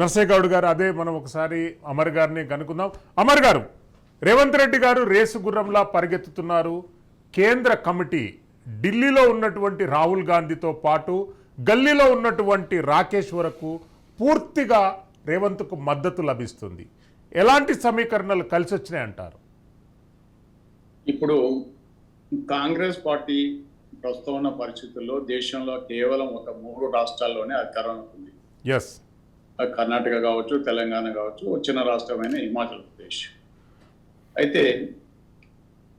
నర్సయ్య గౌడ్ గారు అదే మనం ఒకసారి అమర్ గారిని కనుక్కుందాం. అమర్ గారు రేవంత్ రెడ్డి గారు రేసు గుర్రంలా పరిగెత్తుతున్నారు. కేంద్ర కమిటీ ఢిల్లీలో ఉన్నటువంటి రాహుల్ గాంధీతో పాటు గల్లీలో ఉన్నటువంటి రాకేష్ వరకు పూర్తిగా రేవంత్కు మద్దతు లభిస్తుంది. ఎలాంటి సమీకరణలు కలిసి వచ్చినాయి అంటారు? ఇప్పుడు కాంగ్రెస్ పార్టీ ప్రస్తుతం ఉన్న పరిస్థితుల్లో దేశంలో కేవలం ఒక మూడు రాష్ట్రాల్లోనే అధికారం ఉంది. ఎస్ కర్ణాటక కావచ్చు తెలంగాణ కావచ్చు వచ్చిన రాష్ట్రమైన హిమాచల్ ప్రదేశ్. అయితే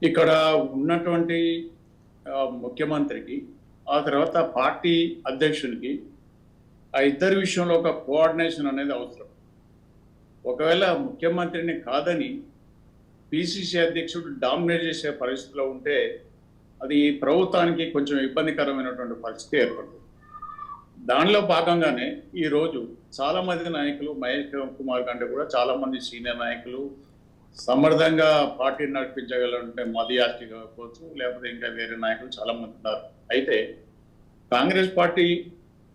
ఇక్కడ ఉన్నటువంటి ముఖ్యమంత్రికి ఆ తర్వాత పార్టీ అధ్యక్షునికి ఆ ఇద్దరి విషయంలో ఒక కోఆర్డినేషన్ అనేది అవసరం. ఒకవేళ ముఖ్యమంత్రిని కాదని పిసిసి అధ్యక్షుడు డామినేట్ చేసే పరిస్థితిలో ఉంటే అది ప్రభుత్వానికి కొంచెం ఇబ్బందికరమైనటువంటి పరిస్థితి ఏర్పడుతుంది. దానిలో భాగంగానే ఈ రోజు చాలా మంది నాయకులు మహేష్ కుమార్ కంటే కూడా చాలా మంది సీనియర్ నాయకులు సమర్థంగా పార్టీని నడిపించగలంటే మదియాస్టి కావచ్చు లేకపోతే ఇంకా వేరే నాయకులు చాలా మంది ఉన్నారు. అయితే కాంగ్రెస్ పార్టీ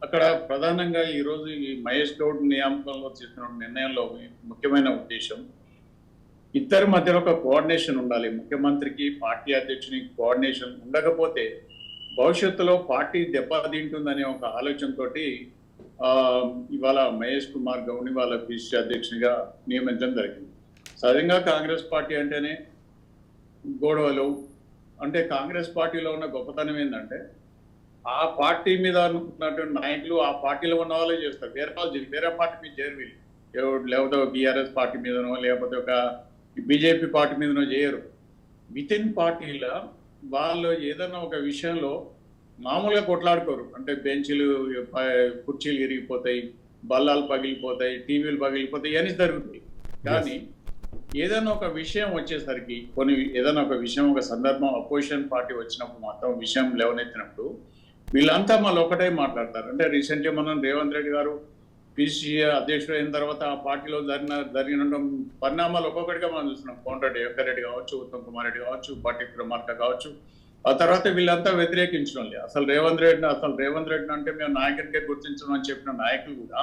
అక్కడ ప్రధానంగా ఈరోజు ఈ మహేష్ గౌడ్ నియామకంలో చేసిన నిర్ణయంలో ముఖ్యమైన ఉద్దేశం ఇద్దరి మధ్యలో ఒక కోఆర్డినేషన్ ఉండాలి. ముఖ్యమంత్రికి పార్టీ అధ్యక్షునికి కోఆర్డినేషన్ ఉండకపోతే భవిష్యత్తులో పార్టీ దెబ్బతింటుందనే ఒక ఆలోచనతో ఇవాళ మహేష్ కుమార్ గౌడ్ని వాళ్ళ పిసిసి అధ్యక్షునిగా నియమించడం జరిగింది. సహజంగా కాంగ్రెస్ పార్టీ అంటేనే గొడవలు అంటే కాంగ్రెస్ పార్టీలో ఉన్న గొప్పతనం ఏంటంటే ఆ పార్టీ మీద అనుకుంటున్నటువంటి నాయకులు ఆ పార్టీలో ఉన్న వాళ్ళే చేస్తారు. వేరే వాళ్ళు వేరే పార్టీ మీద చేరు వీళ్ళు. లేకపోతే బీఆర్ఎస్ పార్టీ మీదనో లేకపోతే ఒక బీజేపీ పార్టీ మీదనో చేయరు. విత్ ఇన్ పార్టీల వాళ్ళు ఏదైనా ఒక విషయంలో మామూలుగా కొట్లాడుకోరు. అంటే బెంచ్లు కుర్చీలు ఇరిగిపోతాయి బల్లాలు పగిలిపోతాయి టీవీలు పగిలిపోతాయి ఇవన్నీ జరుగుతాయి. కానీ ఏదైనా ఒక విషయం వచ్చేసరికి కొన్ని ఏదైనా ఒక విషయం ఒక సందర్భం అపోజిషన్ పార్టీ వచ్చినప్పుడు మాత్రం విషయం లేవనెత్తినప్పుడు వీళ్ళంతా మళ్ళీ ఒకటే మాట్లాడతారు. అంటే రీసెంట్గా మనం రేవంత్ రెడ్డి గారు పిసిసి అధ్యక్షుడు అయిన తర్వాత ఆ పార్టీలో జరిగిన జరిగిన పరిణామాలు ఒక్కొక్కటిగా మనం చూస్తున్నాం. కోమటిరెడ్డి వెంకట రెడ్డి కావచ్చు ఉత్తమ్ కుమార్ రెడ్డి కావచ్చు పార్టీ ప్రమార్క కావచ్చు. ఆ తర్వాత వీళ్ళంతా వ్యతిరేకించడం లేదు అసలు రేవంత్ రెడ్డిని అసలు రేవంత్ రెడ్డిని అంటే మేము నాయకునికే గుర్తించడం అని చెప్పిన నాయకులు కూడా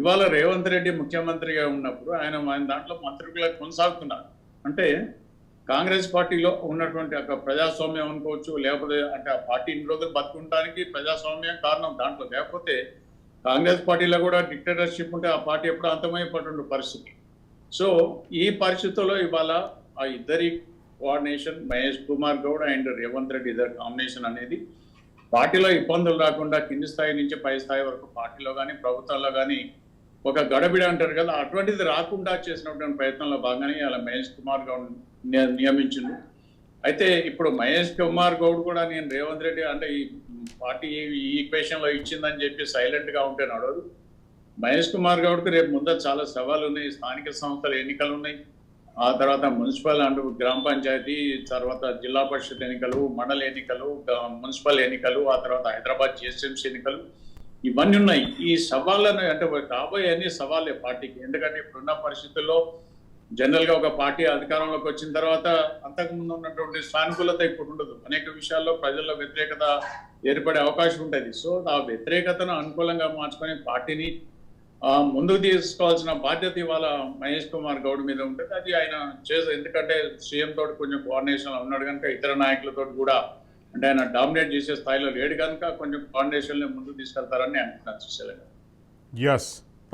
ఇవాళ రేవంత్ రెడ్డి ముఖ్యమంత్రిగా ఉన్నప్పుడు ఆయన ఆయన దాంట్లో మంత్రులుగా కొనసాగుతున్నారు. అంటే కాంగ్రెస్ పార్టీలో ఉన్నటువంటి ఒక ప్రజాస్వామ్యం అనుకోవచ్చు లేకపోతే అంటే ఆ పార్టీ ఇన్ని రోజులు బతుకుంటానికి ప్రజాస్వామ్యం కారణం దాంట్లో. లేకపోతే కాంగ్రెస్ పార్టీలో కూడా డిక్టేటర్షిప్ ఉంటే ఆ పార్టీ ఎప్పుడు అంతమైపోతుండే పరిస్థితి. సో ఈ పరిస్థితుల్లో ఇవాళ ఆ ఇద్దరి కోఆర్డినేషన్ మహేష్ కుమార్ గౌడ్ అండ్ రేవంత్ రెడ్డి ఇద్దరు కాంబినేషన్ అనేది పార్టీలో ఇబ్బందులు రాకుండా కింది స్థాయి నుంచి పై స్థాయి వరకు పార్టీలో కానీ ప్రభుత్వంలో కానీ ఒక గడబిడ అంటారు కదా అటువంటిది రాకుండా చేసినటువంటి ప్రయత్నంలో భాగంగానే అలా మహేష్ కుమార్ గౌడ్ ని- నియమించింది అయితే ఇప్పుడు మహేష్ కుమార్ గౌడ్ కూడా నేను రేవంత్ రెడ్డి అంటే ఈ పార్టీ ఈ ఈక్వేషన్లో ఇచ్చిందని చెప్పి సైలెంట్గా ఉంటే నడవదు. మహేష్ కుమార్ గౌడ్కి రేపు ముందర చాలా సవాళ్ళు ఉన్నాయి. స్థానిక సంస్థల ఎన్నికలు ఉన్నాయి. ఆ తర్వాత మున్సిపల్ అండ్ గ్రామ పంచాయతీ తర్వాత జిల్లా పరిషత్ ఎన్నికలు మండల ఎన్నికలు మున్సిపల్ ఎన్నికలు ఆ తర్వాత హైదరాబాద్ జిఎస్ఎంసీ ఎన్నికలు ఇవన్నీ ఉన్నాయి. ఈ సవాళ్ళను అంటే రాబోయే అన్ని సవాళ్ళే పార్టీకి. ఎందుకంటే ఇప్పుడున్న పరిస్థితుల్లో జనరల్గా ఒక పార్టీ అధికారంలోకి వచ్చిన తర్వాత అంతకుముందు ఉన్నటువంటి సానుకూలత ఇప్పుడు ఉండదు. అనేక విషయాల్లో ప్రజల్లో వ్యతిరేకత ఏర్పడే అవకాశం ఉంటుంది. సో ఆ వ్యతిరేకతను అనుకూలంగా మార్చుకొని పార్టీని ముందుకు తీసుకోవాల్సిన బాధ్యత ఇవాళ మహేష్ కుమార్ గౌడ్ మీద ఉంటుంది. అది ఆయన చేసే ఎందుకంటే సీఎం తోటి కొంచెం కోఆర్డినేషన్ ఉన్నాడు కనుక ఇతర నాయకులతో కూడా అంటే ఆయన డామినేట్ చేసే స్థాయిలో లేడు కనుక కొంచెం కోఆర్డినేషన్ ముందుకు తీసుకెళ్తారని అనుకుంటున్నాను సుశీల గారు.